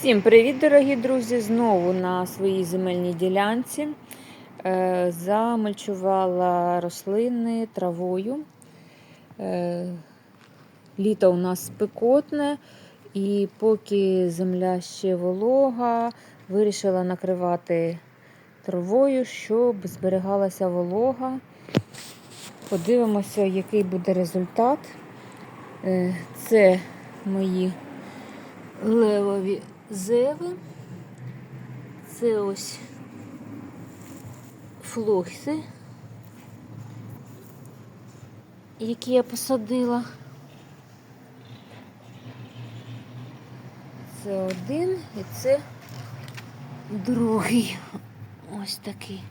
Всім привіт, дорогі друзі! Знову на своїй земельній ділянці Е, замульчувала рослини травою. Е, Літо у нас спекотне, і поки земля ще волога, вирішила накривати травою, щоб зберігалася волога. Подивимося, який буде результат. Е, Це мої левові зеви. Це ось флокси, які я посадила. Це один і це другий. Ось такий.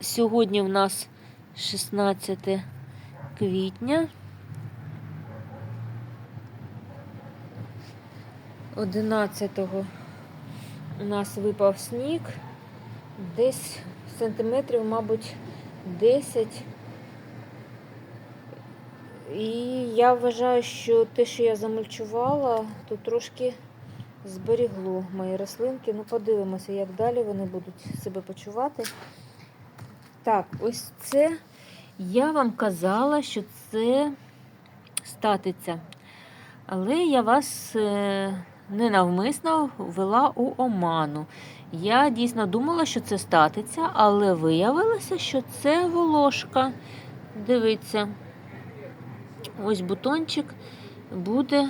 Сьогодні в нас 16 квітня. 11-го у нас випав сніг, десь сантиметрів, мабуть, 10. І я вважаю, що те, що я замульчувала, то трошки зберігло мої рослинки. Ну, подивимося, як далі вони будуть себе почувати. Так, ось це я вам казала, що це статиця. Але я вас е, ненавмисно ввела у оману. Я дійсно думала, що це статиця, але виявилося, що це волошка. Дивіться, ось бутончик буде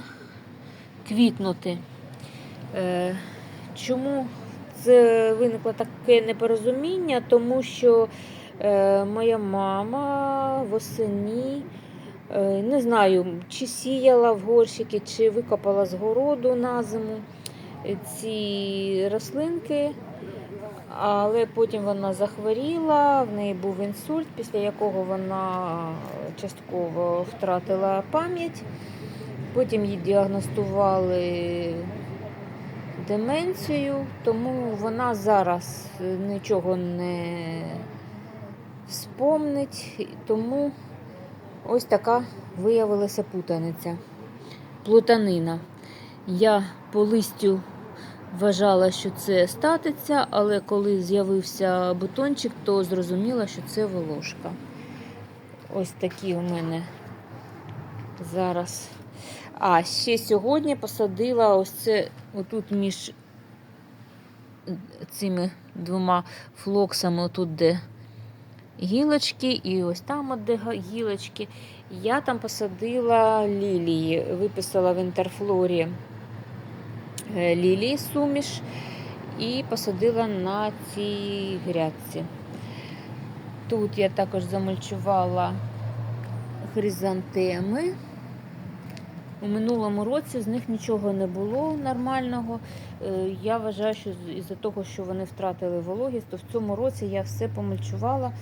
квітнути. Е, Чому це виникло таке непорозуміння? Тому що е, моя мама восені. Е, Не знаю, чи сіяла в горщики, чи викопала з городу на зиму е, ці рослинки, але потім вона захворіла, в неї був інсульт, після якого вона частково втратила пам'ять. Потім їй діагностували деменцію, тому вона зараз нічого не вспомнить, тому Ось така виявилася путаниця. Плутанина. Я по листю вважала, що це статиця, але коли з'явився бутончик, то зрозуміла, що це волошка. Ось такі у мене зараз. А ще сьогодні посадила ось це отут між цими двома флоксами, отут де гілочки, і ось там от де гілочки. Я там посадила лілії, виписала в інтерфлорі е, лілії суміш і посадила на цій грядці. Тут я також замульчувала хризантеми. У минулому році з них нічого не було нормального. Е, Я вважаю, що із-за того, що вони втратили вологість, то в цьому році я все помульчувала.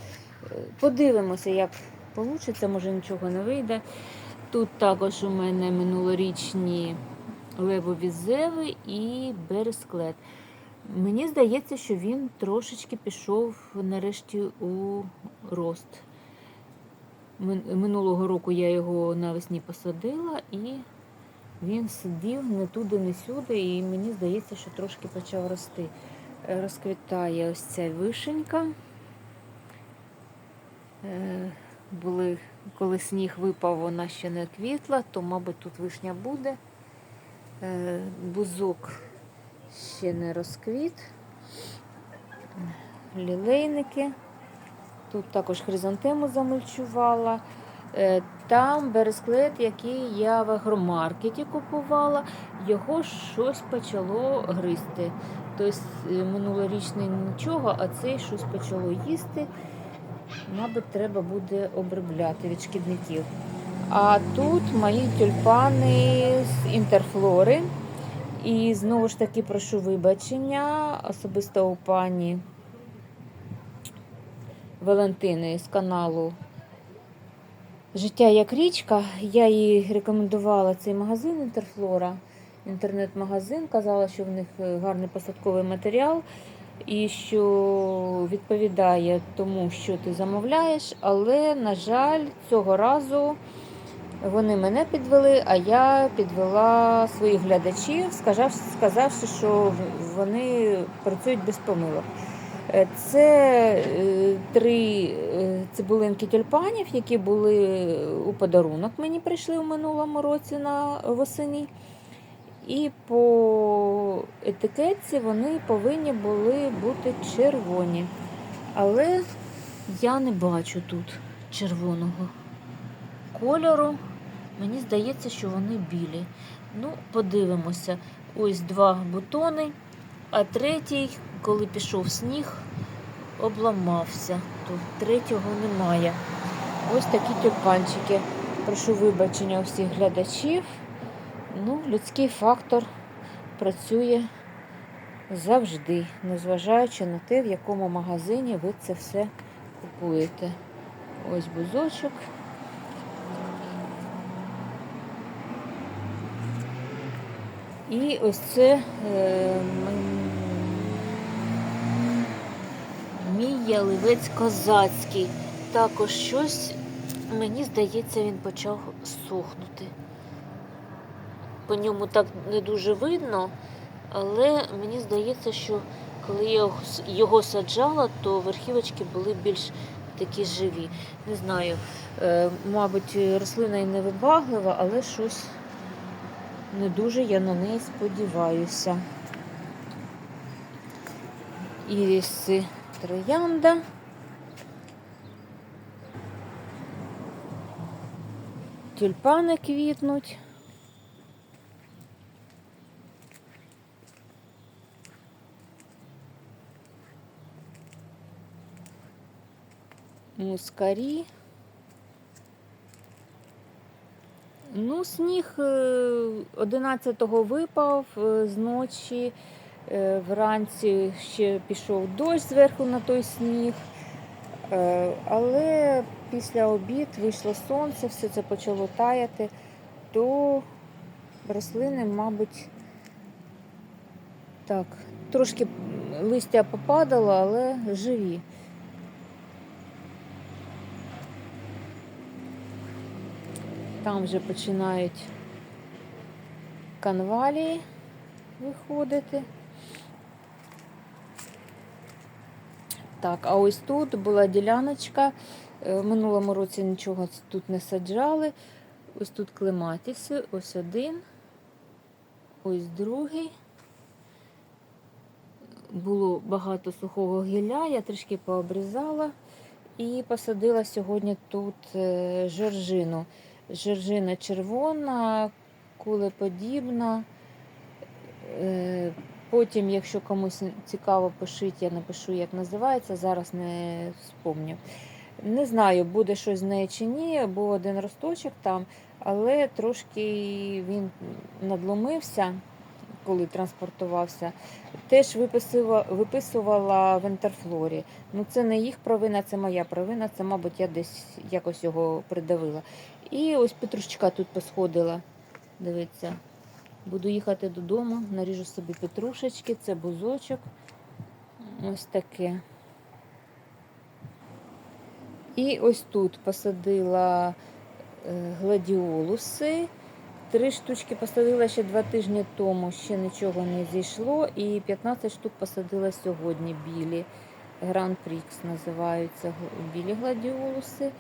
Е, Подивимося, як вийде, може нічого не вийде. Тут також у мене минулорічні левові зеви і бересклет. Мені здається, що він трошечки пішов нарешті у рост. Мин- Минулого року я його навесні посадила і він сидів не туди, не сюди, і мені здається, що трошки почав рости. Е, Розквітає ось ця вишенька. Е, Були, коли сніг випав, вона ще не квітла, то, мабуть, тут вишня буде. Е, Бузок ще не розквіт. Лілейники. Тут також хризантему замульчувала. Е, Там бересклет, який я в агромаркеті купувала, його щось почало гризти. Тобто минулорічний нічого, а цей щось почало їсти. Мабуть, треба буде обробляти від шкідників. А тут мої тюльпани з інтерфлори. І знову ж таки прошу вибачення особисто у пані Валентини з каналу Життя як річка. Я їй рекомендувала цей магазин Інтерфлора, інтернет-магазин. Казала, що в них е, гарний посадковий матеріал і що відповідає тому, що ти замовляєш. Але, на жаль, цього разу Вони мене підвели, а я підвела своїх глядачів, сказав- сказавши, що вони працюють без помилок. Е, Це е, три е, цибулинки тюльпанів, які були у подарунок. Мені прийшли у минулому році на восені. І по етикетці вони повинні були бути червоні. Але я не бачу тут червоного кольору. Мені здається, що вони білі. Ну, подивимося. Ось два бутони, а третій, коли пішов сніг, обламався. То третього немає. Ось такі тюльпанчики. Прошу вибачення у всіх глядачів. Ну, людський фактор працює завжди, незважаючи на те, в якому магазині ви це все купуєте. Ось бузочок. І ось це е, ялівець козацький. Також щось, мені здається, він почав сохнути. По ньому так не дуже видно, але мені здається, що коли я його саджала, то верхівочки були більш такі живі. Не знаю, е, мабуть, рослина і невибаглива, але щось не дуже я на неї сподіваюся. Іріси троянда. Тюльпани квітнуть. Мускарі. Ну, сніг е, 11-го випав е, зночі, е, вранці ще пішов дощ зверху на той сніг. Е, Але після обід вийшло сонце, все це почало таяти, то рослини, мабуть, так, трошки листя попадало, але живі. Там вже починають канвалії виходити. Так, а ось тут була діляночка. е, В минулому році нічого тут не саджали. Ось тут клематіси, ось один, ось другий. Було багато сухого гілля, я трішки пообрізала і посадила сьогодні тут е, жоржину. Жоржина червона, кулеподібна. Потім, якщо комусь цікаво, пишіть, я напишу, як називається, зараз не вспомню. Не знаю, буде щось з неї чи ні, був один росточок там, але трошки він надломився, коли транспортувався. Теж виписувала, виписувала в інтерфлорі. Ну, це не їх провина, це моя провина, це, мабуть, я десь якось його придавила. І ось петрушечка тут посходила. Дивіться. Буду їхати додому, наріжу собі петрушечки, це бузочок. Ось таке. І ось тут посадила е, гладіолуси. Три штучки посадила ще два тижні тому, ще нічого не зійшло. І 15 штук посадила сьогодні білі. Гран Прікс називаються білі гладіолуси.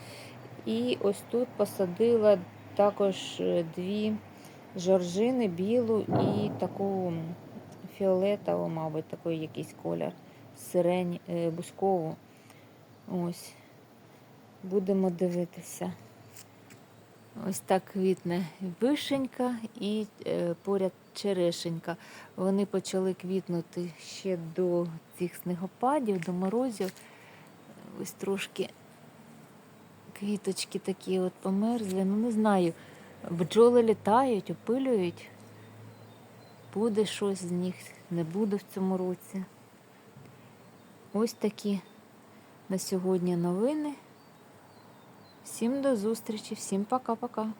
І ось тут посадила також е, дві жоржини, білу і таку фіолетову, мабуть, такий якийсь колір, сирень, е, бузькову. Ось. Будемо дивитися. Ось так квітне вишенька і е, поряд черешенька. Вони почали квітнути ще до цих снегопадів, до морозів. Ось трошки квіточки такі от померзли. Ну, не знаю. Бджоли літають, опилюють. Буде щось з них, не буде в цьому році. Ось такі на сьогодні новини. Всім до зустрічі, всім пока-пока.